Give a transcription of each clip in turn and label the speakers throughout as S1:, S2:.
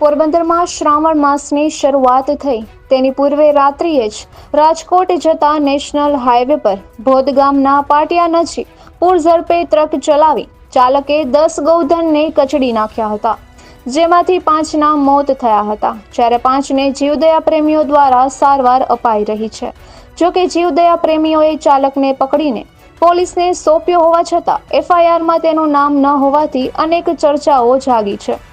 S1: પોરબંદરમાં શ્રાવણ માસની શરૂઆત થઈ. તેની પૂર્વે રાત્રિએ જ રાજકોટ જતા નેશનલ હાઈવે પર ભોદ ગામના પાટિયા નજીક પૂર ઝડપે ટ્રક ચલાવી ચાલકે દસ ગૌધનને કચડી નાખ્યા હતા. જેમાંથી પાંચના મોત થયા હતા. જ્યારે પાંચને જીવદયા પ્રેમીઓ દ્વારા સારવાર અપાઈ રહી છે. જો કે જીવદયા પ્રેમીઓએ ચાલકને પકડીને પોલીસને સોંપ્યો હોવા છતાં એફઆઈઆરમાં તેનું નામ ન હોવાથી અનેક ચર્ચાઓ જાગી છે.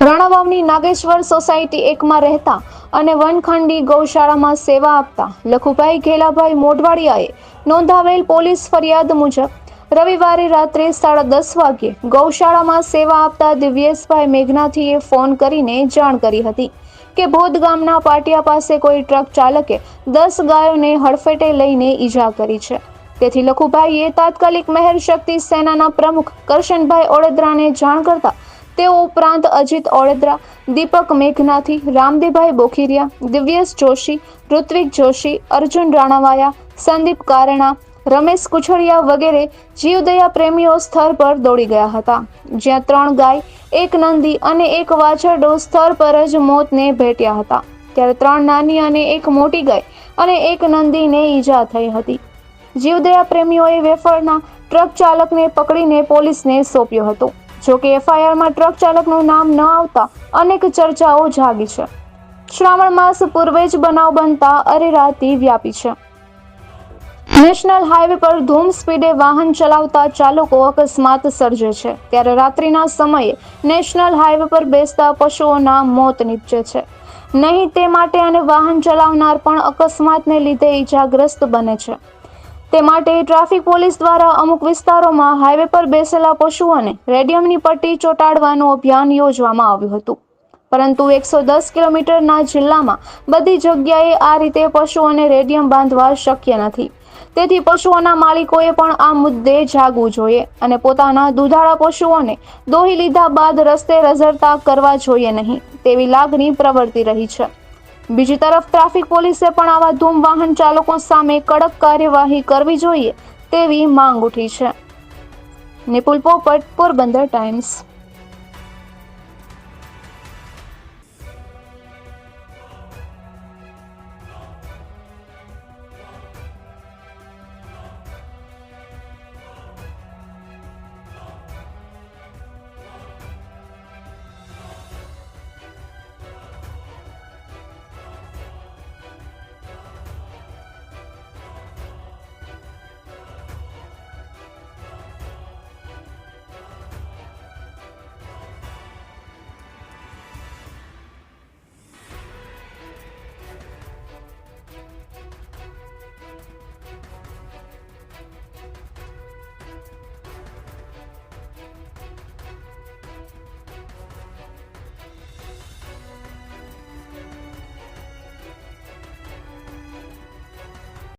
S1: રાણાવાવની નાગેશ્વર સોસાયટી એકમાં રહેતા અને વનખંડી ગૌશાળામાં સેવા આપતા લખુભાઈ ઘેલાભાઈ મોઢવાડિયાએ નોંધાવેલ પોલીસ ફરિયાદ મુજબ રવિવારે રાત્રે સાડા દસ વાગ્યે ગૌશાળામાં સેવા આપતા દિવ્યેશભાઈ મેઘનાથીએ ફોન કરીને જાણ કરી હતી કે ભોદ ગામના પાટિયા પાસે કોઈ ટ્રક ચાલકે દસ ગાયોને હડફેટે લઈને ઈજા કરી છે. તેથી લખુભાઈએ તાત્કાલિક મહેર શક્તિ સેનાના પ્રમુખ કરશનભાઈ ઓળદરાને જાણ કરતા તેઓ ઉપરાંત અજીત ઓળેદરા દીપક મેઘનાથી રામદેભાઈ બોખીરિયા, દિવ્યેશ જોશી, ઋત્વિક જોશી, અર્જુન રાણાવાયા, સંદીપ કારણા, રમેશ કુછડિયા વગેરે જીવદયા પ્રેમીઓ સ્થળ પર દોડી ગયા હતા. જ્યાં ત્રણ ગાય, એક નંદી અને એક વાછરડો સ્થળ પર જ મોતને ભેટ્યા હતા. ત્યારે ત્રણ નાની અને એક મોટી ગાય અને એક નંદીને ઈજા થઈ હતી. જીવદયા પ્રેમીઓએ વેફળના ટ્રક ચાલકને પકડીને પોલીસને સોંપ્યો હતો. જો કે એફઆઈઆરમાં ટ્રક ચાલકનું નામ ન આવતા અનેક ચર્ચાઓ જાગી છે. શ્રાવણ માસ પૂર્વે જ બનાવ બનતા અરેરાતી વ્યાપી છે. નેશનલ હાઈવે પર ધૂમ સ્પીડે વાહન ચલાવતા ચાલકો અકસ્માત સર્જે છે. ત્યારે રાત્રિના સમયે નેશનલ હાઈવે પર બેસતા પશુઓના મોત નીપજે છે. નહીં તે માટે અને વાહન ચલાવનાર પણ અકસ્માતને લીધે ઈજાગ્રસ્ત બને છે. તે માટે ટ્રાફિક પોલીસ દ્વારા અમુક વિસ્તારોમાં હાઈવે પર બેસેલા પશુઓને રેડિયમની પટ્ટી ચોંટાડવાનું અભિયાન યોજવામાં આવ્યું હતું. પરંતુ એકસો દસ કિલોમીટરના જિલ્લામાં બધી જગ્યાએ આ રીતે પશુઓને રેડિયમ બાંધવા શક્ય નથી. તેથી પશુઓના માલિકોએ પણ આ મુદ્દે જાગવું જોઈએ અને પોતાના દુધાળા પશુઓને દોહી લીધા બાદ રસ્તે રઝરતા કરવા જોઈએ નહીં તેવી લાગણી પ્રવર્તી રહી છે. બીજી તરફ ટ્રાફિક પોલીસે પણ આવા ધૂમ વાહન ચાલકો સામે કડક કાર્યવાહી કરવી જોઈએ તેવી માંગ ઉઠી છે. નિપુલ પોપટ, પોરબંદર ટાઈમ્સ.